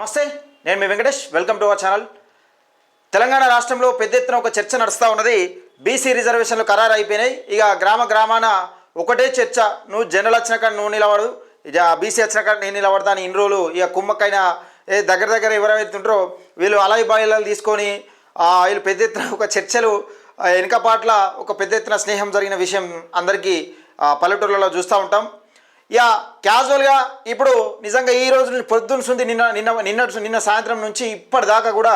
నమస్తే నేను మీ Venkatesh. Welcome to our channel Telangana రాష్ట్రంలో పెద్ద ఎత్తున ఒక చర్చ నడుస్తూ ఉన్నది. బీసీ రిజర్వేషన్లు ఖరారు అయిపోయినాయి ఇక గ్రామ గ్రామాన ఒకటే చర్చ. నువ్వు జనరల్ వచ్చిన కాడ నువ్వు నిలబడు ఇక బీసీ వచ్చిన కాడ నేను నిలబడతా అని ఇన్ని రోజులు ఇక కుమ్మక్కైన ఏ దగ్గర దగ్గర ఎవరైతే ఉంటారో వీళ్ళు అలాయి బాయిలు తీసుకొని వీళ్ళు పెద్ద ఎత్తున ఒక చర్చలు వెనుక వెనుకపాట్ల ఒక పెద్ద ఎత్తున స్నేహం జరిగిన విషయం అందరికీ పల్లెటూర్లలో చూస్తూ ఉంటాం. యా క్యాజువల్గా ఇప్పుడు నిజంగా ఈ రోజు నుంచి పొద్దున్న నుండి నిన్న నిన్న నిన్న నిన్న సాయంత్రం నుంచి ఇప్పటిదాకా కూడా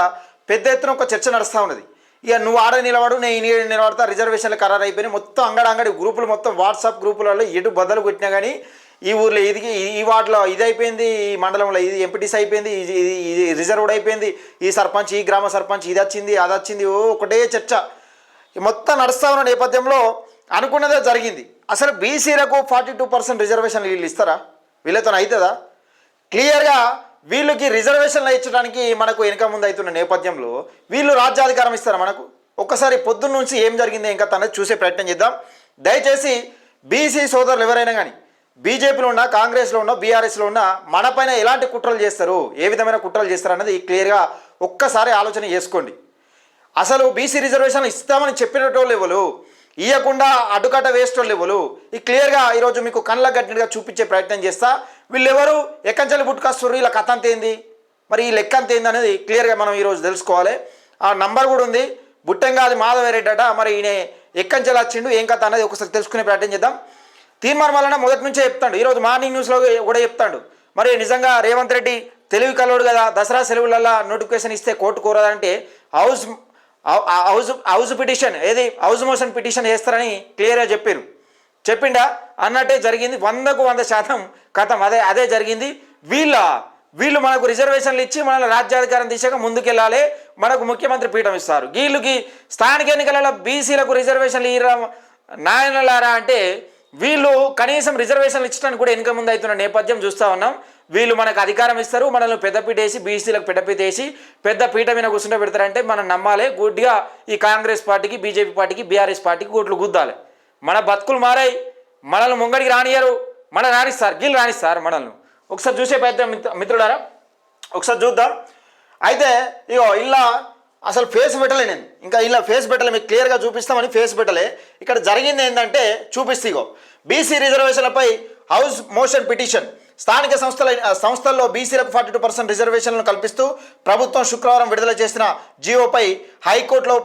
పెద్ద ఎత్తున ఒక చర్చ నడుస్తూ ఉన్నది. ఇక నువ్వు ఆడ నిలబడు నేను ఈడ నిలబడతా రిజర్వేషన్లు ఖరారు అయిపోయినాయి. మొత్తం అంగడి అంగడి గ్రూపులు మొత్తం వాట్సాప్ గ్రూపులలో ఎటు బద్దలు కొట్టినా కానీ ఈ ఊర్లో ఇది ఈ వార్డులో ఇది అయిపోయింది ఈ మండలంలో ఇది ఎంపీటీస్ అయిపోయింది ఇది ఇది రిజర్వ్డ్ అయిపోయింది ఈ సర్పంచ్ ఈ గ్రామ సర్పంచ్ ఇది వచ్చింది అది వచ్చింది ఓ ఒకటే చర్చ. మొత్తం నడుస్తా ఉన్న నేపథ్యంలో అనుకున్నదే జరిగింది. అసలు బీసీలకు ఫార్టీ టూ పర్సెంట్ రిజర్వేషన్లు వీళ్ళు ఇస్తారా? వీళ్ళతో అవుతుందా క్లియర్గా వీళ్ళకి రిజర్వేషన్లు ఇచ్చడానికి మనకు వెనుక ముందు అవుతున్న నేపథ్యంలో వీళ్ళు రాజ్యాధికారం ఇస్తారా మనకు? ఒక్కసారి పొద్దున్న నుంచి ఏం జరిగిందో ఇంకా తనది చూసే ప్రయత్నం చేద్దాం. దయచేసి బీసీ సోదరులు ఎవరైనా కానీ బీజేపీలో ఉన్న కాంగ్రెస్లో ఉన్న బీఆర్ఎస్లో ఉన్న మనపైన ఎలాంటి కుట్రలు చేస్తారు? ఏ విధమైన కుట్రలు చేస్తారు అనేది క్లియర్గా ఒక్కసారి ఆలోచన చేసుకోండి. అసలు బీసీ రిజర్వేషన్లు ఇస్తామని చెప్పినటోళ్ళు ఎవరు? ఇవ్వకుండా అడ్డుకట్ట వేసేటోళ్ళు ఎవరు ఈ క్లియర్గా ఈరోజు మీకు కళ్ళ గట్టిగా చూపించే ప్రయత్నం చేస్తా. వీళ్ళెవరు? ఎక్కంచెలు పుట్టుకొస్తారు వీళ్ళ కథ అంత ఏంది? మరి ఈ లెక్క అంత ఏంది అనేది క్లియర్గా మనం ఈరోజు తెలుసుకోవాలి. ఆ నంబర్ కూడా ఉంది. బుట్టంగాది మాధవరెడ్డి అట. మరి ఈయన ఎక్కంచెలు వచ్చిండు. ఏం కథ అనేది ఒకసారి తెలుసుకునే ప్రయత్నం చేద్దాం. తీర్మానం వలన మొదటి నుంచే చెప్తాడు. ఈరోజు మార్నింగ్ న్యూస్లో కూడా చెప్తాడు. మరి నిజంగా రేవంత్ రెడ్డి తెలివి కలవడు కదా. దసరా సెలవులలో నోటిఫికేషన్ ఇస్తే court కోరదంటే house house house house petition ఏది? హౌస్ మోషన్ పిటిషన్ వేస్తారని క్లియర్గా చెప్పారు చెప్పిండా? అన్నట్టే జరిగింది. వందకు వంద శాతం కథం అదే అదే జరిగింది. వీళ్ళ వీళ్ళు మనకు రిజర్వేషన్లు ఇచ్చి మనల్ని రాజ్యాధికారం దిశగా ముందుకెళ్ళాలి. మనకు ముఖ్యమంత్రి పీఠం ఇస్తారు. వీళ్ళకి స్థానిక ఎన్నికలలో బీసీలకు రిజర్వేషన్లు ఇవ్వడం నాయనలారా అంటే వీళ్ళు కనీసం రిజర్వేషన్లు ఇచ్చడానికి కూడా వెనుక ముందు అవుతున్న నేపథ్యం చూస్తూ ఉన్నాం. వీళ్ళు మనకు అధికారం ఇస్తారు మనల్ని పెద్దపీట వేసి బీసీలకు పెద్దపీట వేసి పెద్ద పీట మీద కూర్చుంటే పెడతారంటే మనం నమ్మాలి. గుడ్డిగా ఈ కాంగ్రెస్ పార్టీకి బీజేపీ పార్టీకి బీఆర్ఎస్ పార్టీకి గుడ్లు గుద్దాలి. మన బతుకులు మారాయి. మనల్ని ముంగడికి రానియరు మన రాణిస్తారు. గీళ్ళు రాణిస్తారు మనల్ని. ఒకసారి చూసే ప్రయత్నం మిత్ర- మిత్రులారా. ఒకసారి చూద్దాం. అయితే ఇగో ఇలా అసలు ఫేస్ పెట్టలే నేను. ఇంకా ఇలా ఫేస్ పెట్టలే మీకు క్లియర్గా చూపిస్తామని ఫేస్ పెట్టలే. ఇక్కడ జరిగింది ఏంటంటే చూపిస్తీగో బీసీ రిజర్వేషన్లపై హౌస్ మోషన్ పిటిషన్ స్థానిక సంస్థల సంస్థల్లో బీసీలకు ఫార్టీ టూ పర్సెంట్ రిజర్వేషన్లను కల్పిస్తూ ప్రభుత్వం శుక్రవారం విడుదల చేసిన జియోపై హైకోర్టులో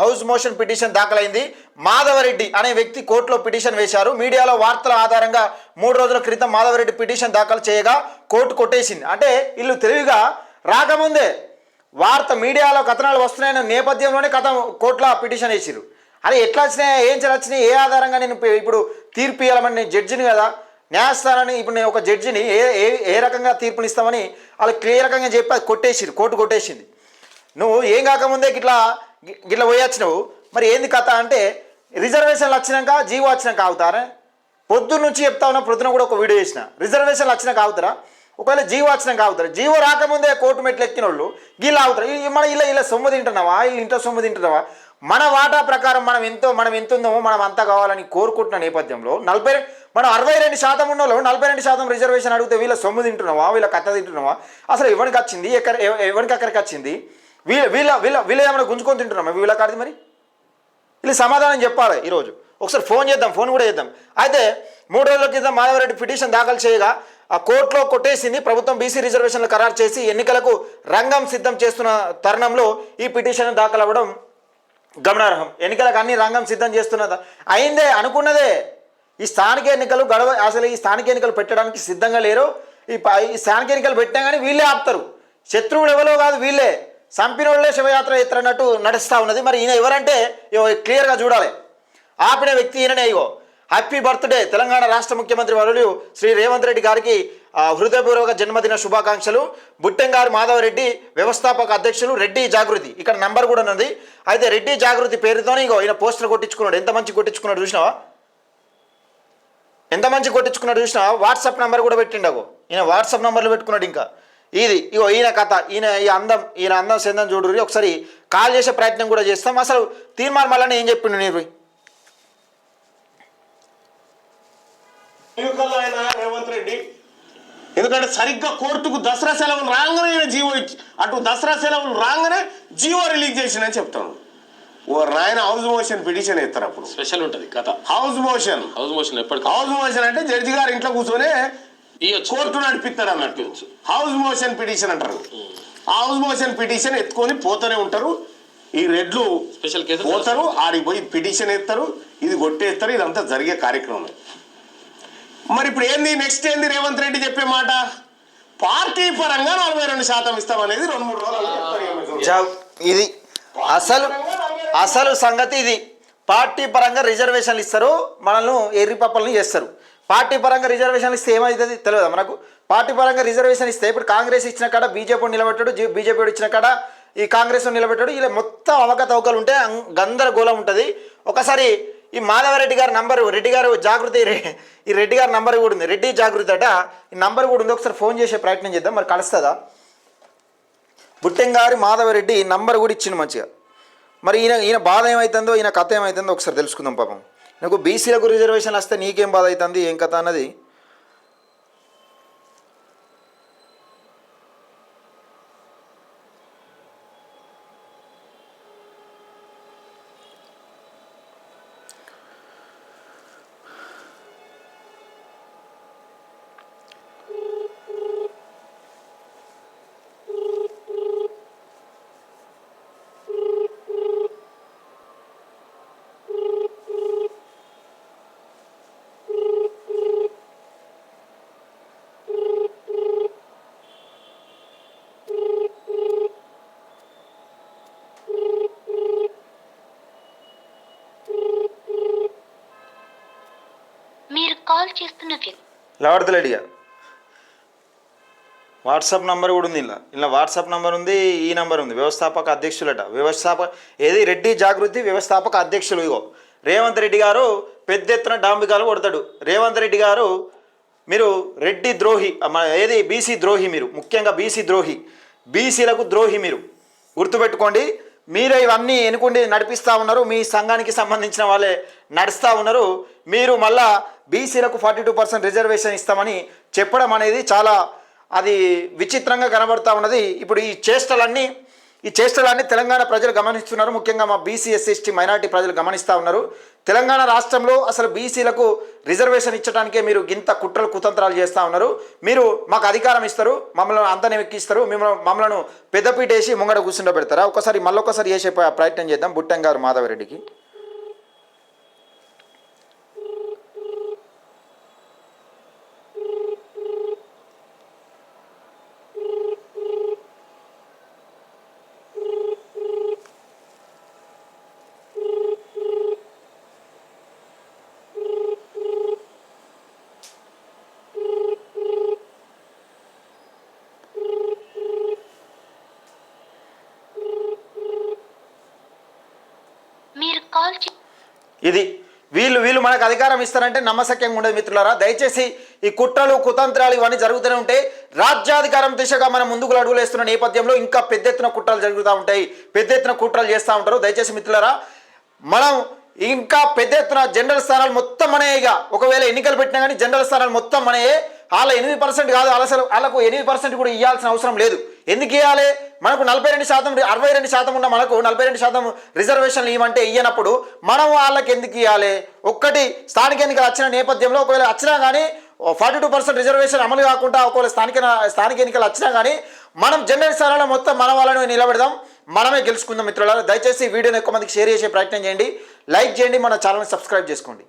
హౌస్ మోషన్ పిటిషన్ దాఖలైంది. మాధవరెడ్డి అనే వ్యక్తి కోర్టులో పిటిషన్ వేశారు. మీడియాలో వార్తల ఆధారంగా మూడు రోజుల క్రితం మాధవరెడ్డి పిటిషన్ దాఖలు చేయగా కోర్టు కొట్టేసింది. అంటే వీళ్ళు తెలివిగా రాకముందే వార్త మీడియాలో కథనాలు వస్తున్నాయన్న నేపథ్యంలోనే కథ కోర్టులో పిటిషన్ వేసిరు అరే ఎట్లా వచ్చినాయి? ఏం చేయాలి వచ్చినాయి? ఏ ఆధారంగా నేను ఇప్పుడు తీర్పు ఇవ్వాలని నేను జడ్జిని కదా? న్యాయస్థానాన్ని ఇప్పుడు నేను ఒక జడ్జిని ఏ ఏ ఏ రకంగా తీర్పునిస్తామని వాళ్ళు క్లియర్ రకంగా చెప్పి అది కొట్టేసిరు కోర్టు కొట్టేసింది. నువ్వు ఏం కాకముందే ఇట్లా ఇట్లా పోయొచ్చినావు మరి ఏంది కథ అంటే రిజర్వేషన్లు వచ్చినాక జీవో వచ్చినాక ఆగుతారా? పొద్దున్న నుంచి చెప్తా ఉన్నా పొద్దున కూడా ఒక వీడియో చేసిన. రిజర్వేషన్లు వచ్చినాక ఆగుతారా? ఒకవేళ జీవో వచ్చినాక ఆగుతారు జీవో రాకముందే కోర్టు మెట్లు ఎక్కిన వాళ్ళు వీళ్ళు ఆగుతారు మన ఇలా ఇలా సొమ్ము తింటున్నావా? వీళ్ళు ఇంట్లో సొమ్ము తింటున్నావా? మన వాటా ప్రకారం మనం ఎంతో మనం ఎంత ఉందామో మనం అంతా కావాలని కోరుకుంటున్న నేపథ్యంలో నలభై మనం అరవై రెండు శాతం ఉన్న వాళ్ళు నలభై రెండు శాతం రిజర్వేషన్ అడిగితే వీళ్ళ సొమ్ము తింటున్నావా? వీళ్ళ కథ తింటున్నావా? అసలు ఎవరికి వచ్చింది? ఎక్కడ ఎవరికి అక్కడికి వచ్చింది? వీళ్ళ వీళ్ళ వీళ్ళ వీళ్ళ ఏమైనా గుంజుకొని తింటున్నామా? వీళ్ళ కాదు మరి? వీళ్ళు సమాధానం చెప్పాలి ఈరోజు. ఒకసారి ఫోన్ చేద్దాం ఫోన్ కూడా చేద్దాం. అయితే మూడు రోజుల క్రితం మాధవరెడ్డి పిటిషన్ దాఖలు చేయగా ఆ కోర్టులో కొట్టేసింది ప్రభుత్వం బీసీ రిజర్వేషన్లు ఖరారు చేసి ఎన్నికలకు రంగం సిద్ధం చేస్తున్న తరుణంలో ఈ పిటిషన్ దాఖలు అవ్వడం గమనార్హం. ఎన్నికలకు అన్ని రంగం సిద్ధం చేస్తున్నది అయిందే అనుకున్నదే. ఈ స్థానిక ఎన్నికలు గడవ అసలు ఈ స్థానిక ఎన్నికలు పెట్టడానికి సిద్ధంగా లేరు. ఈ ప- ఈ స్థానిక ఎన్నికలు పెట్టినా కానీ వీళ్ళే ఆపుతారు. శత్రువులు ఎవరో కాదు వీళ్ళే. సంపినోళ్ళే శివయాత్ర ఎత్తున్నట్టు నడుస్తూ ఉన్నది. మరి ఈయన ఎవరంటే క్లియర్గా చూడాలి. ఆపిన వ్యక్తి ఈయననే ఇగో. హ్యాపీ బర్త్డే తెలంగాణ రాష్ట్ర ముఖ్యమంత్రి వరులు శ్రీ రేవంత్ రెడ్డి గారికి హృదయపూర్వక జన్మదిన శుభాకాంక్షలు. బుట్టంగారు మాధవరెడ్డి వ్యవస్థాపక అధ్యక్షులు రెడ్డి జాగృతి. ఇక్కడ నంబర్ కూడా ఉన్నది. అయితే రెడ్డి జాగృతి పేరుతోనే ఇగో ఈయన పోస్టర్ కొట్టించుకున్నాడు. ఎంత మంచి కొట్టించుకున్నాడు చూసినావా? ఎంత మంచి కొట్టించుకున్నాడు చూసినా వాట్సాప్ నెంబర్ కూడా పెట్టిండగో. ఈయన వాట్సాప్ నెంబర్లు పెట్టుకున్నాడు ఇంకా. ఇది ఇగో ఈయన కథ ఈయన ఈ అందం ఈయన అందం సెందం చూడు ఒకసారి కాల్ చేసే ప్రయత్నం కూడా చేస్తాం. అసలు తీర్మానం మళ్ళీ ఏం చెప్పిండు నేను ఎన్నికల్లో ఆయన రేవంత్ రెడ్డి. ఎందుకంటే సరిగ్గా కోర్టుకు దసరా సెలవులు రాగానే ఈయన జీవో ఇచ్చి అటు దసరా సెలవులు రాగానే జీవో రిలీజ్ చేసిందని చెప్తాను ఓ నాయన హౌస్ మోషన్ పిటిషన్ ఎత్తారు అప్పుడు. స్పెషల్ ఉంటది కథ. House motion. హౌస్ మోషన్ ఎప్పటికీ హౌస్ మోషన్ అంటే జడ్జి గారు ఇంట్లో కూర్చొనే కోర్టు నడిపిస్తాడు అన్నట్టు. హౌస్ మోషన్ పిటిషన్ అంటారు. హౌస్ మోషన్ పిటిషన్ ఎత్తుకొని పోతూనే ఉంటారు. ఈ రెడ్లు స్పెషల్ కేసు పోతారు ఆడికి పోయి పిటిషన్ ఎత్తారు ఇది కొట్టేస్తారు ఇదంతా జరిగే కార్యక్రమం మరి ఇప్పుడు ఏంది? నెక్స్ట్ ఏంది? రేవంత్ రెడ్డి చెప్పే మాట? పార్టీ పరంగా నలభై రెండు శాతం ఇస్తామనేది రెండు మూడు రోజులు ఇది అసలు అసలు సంగతి ఇది. పార్టీ పరంగా రిజర్వేషన్లు ఇస్తారు. మనల్ని ఎర్రి చేస్తారు. పార్టీ పరంగా రిజర్వేషన్లు ఇస్తే ఏమవుతుంది తెలియదు మనకు? పార్టీ పరంగా రిజర్వేషన్ ఇస్తే ఇప్పుడు కాంగ్రెస్ ఇచ్చిన కాడ బీజేపీ నిలబెట్టాడు బీజేపీ ఇచ్చిన కాడ ఈ కాంగ్రెస్ నిలబెట్టాడు. ఇలా మొత్తం అవకతవకలు ఉంటే గందరగోళం ఉంటుంది. ఒకసారి ఈ మాధవరెడ్డి గారి నంబరు రెడ్డి గారు జాగృతి ఈ రెడ్డి గారి నంబర్ కూడా ఉంది. రెడ్డి జాగృతి అట ఈ నంబర్ కూడా ఉంది. ఒకసారి ఫోన్ చేసే ప్రయత్నం చేద్దాం. మరి కలుస్తుందా? బుట్టెంగారి మాధవరెడ్డి నంబర్ కూడా ఇచ్చిండు మంచిగా. మరి ఈయన ఈయన బాధ ఏమవుతుందో ఈయన కథ ఏమవుతుందో ఒకసారి తెలుసుకుందాం పాపం. నాకు బీసీలకు రిజర్వేషన్ వస్తే నీకేం బాధ అవుతుంది ఏం కథ అన్నది మీరు కాల్ చేస్తున్న వ్యక్తి. లవర్దలడిగా వాట్సాప్ నంబర్ కూడా ఉంది ఇలా. ఇలా వాట్సాప్ నంబర్ ఉంది ఈ నంబర్ ఉంది. వ్యవస్థాపక అధ్యక్షులట. వ్యవస్థాపక ఏది? రెడ్డి జాగృతి వ్యవస్థాపక అధ్యక్షులు ఇగో. రేవంత్ రెడ్డి గారు పెద్ద ఎత్తున డాంబికాలు కొడతాడు. రేవంత్ రెడ్డి గారు మీరు రెడ్డి ద్రోహి ఏది? బీసీ ద్రోహి మీరు. ముఖ్యంగా బీసీ ద్రోహి. బీసీలకు ద్రోహి మీరు. గుర్తుపెట్టుకోండి మీరే ఇవన్నీ ఎన్నుకుండి నడిపిస్తూ ఉన్నారు. మీ సంఘానికి సంబంధించిన వాళ్ళే నడుస్తూ ఉన్నారు. మీరు మళ్ళా బీసీలకు ఫార్టీ టూ పర్సెంట్ రిజర్వేషన్ ఇస్తామని చెప్పడం అనేది చాలా అది విచిత్రంగా కనబడతా ఉన్నది. ఇప్పుడు ఈ చేష్టలన్నీ ఈ చేష్టలన్నీ తెలంగాణ ప్రజలు గమనిస్తున్నారు. ముఖ్యంగా మా బీసీ ఎస్సీ ఎస్టీ మైనార్టీ ప్రజలు గమనిస్తూ ఉన్నారు. తెలంగాణ రాష్ట్రంలో అసలు బీసీలకు రిజర్వేషన్ ఇచ్చడానికే మీరు గింత కుట్రలు కుతంత్రాలు చేస్తూ ఉన్నారు. మీరు మాకు అధికారం ఇస్తారు మమ్మల్ని అంతనే ఎక్కిస్తారు మిమ్మల్ని మమ్మల్ని పెద్దపీట వేసి ముంగడ కూర్చుండబెడతారా? ఒకసారి మళ్ళొకసారి చేసే ప్రయత్నం చేద్దాం. బుట్టం గారు మాధవరెడ్డికి మీరు కాల్ చే ఇది వీళ్ళు వీళ్ళు మనకు అధికారం ఇస్తారంటే నమ్మశక్యంగా ఉండదు మిత్రులారా. దయచేసి ఈ కుట్రలు కుతంత్రాలు ఇవన్నీ జరుగుతూనే ఉంటాయి. రాజ్యాధికారం దిశగా మనం ముందుకు అడుగులేస్తున్న నేపథ్యంలో ఇంకా పెద్ద ఎత్తున కుట్రలు జరుగుతూ ఉంటాయి. పెద్ద ఎత్తున కుట్రలు చేస్తూ ఉంటారు. దయచేసి మిత్రులారా మనం ఇంకా పెద్ద ఎత్తున జనరల్ స్థానాలు మొత్తం మనయే ఇక. ఒకవేళ ఎన్నికలు పెట్టినా కానీ జనరల్ స్థానాలు మొత్తం మనయే. వాళ్ళ ఎనిమిది పర్సెంట్ కాదు అలసలు అసలు వాళ్ళకు ఎనిమిది పర్సెంట్ కూడా ఇవ్వాల్సిన అవసరం లేదు. ఎందుకు ఇవ్వాలి? మనకు నలభై రెండు శాతం అరవై రెండు శాతం ఉన్న మనకు నలభై రెండు శాతం రిజర్వేషన్లు ఇవ్వమంటే ఇయ్యనప్పుడు మనం వాళ్ళకి ఎందుకు ఇవ్వాలి? ఒక్కటి స్థానిక ఎన్నికలు వచ్చిన నేపథ్యంలో ఒకవేళ వచ్చినా కానీ ఫార్టీ టూ పర్సెంట్ రిజర్వేషన్ అమలు కాకుండా ఒకవేళ స్థానిక స్థానిక ఎన్నికలు వచ్చినా కానీ మనం జనరల్ స్థానంలో మొత్తం మన వాళ్ళని నిలబెడదాం. మనమే గెలుచుకుందాం మిత్రులారా. దయచేసి వీడియోని ఎక్కువ మందికి షేర్ చేసే ప్రయత్నం చేయండి. లైక్ చేయండి. మన ఛానల్ని సబ్స్క్రైబ్ చేసుకోండి.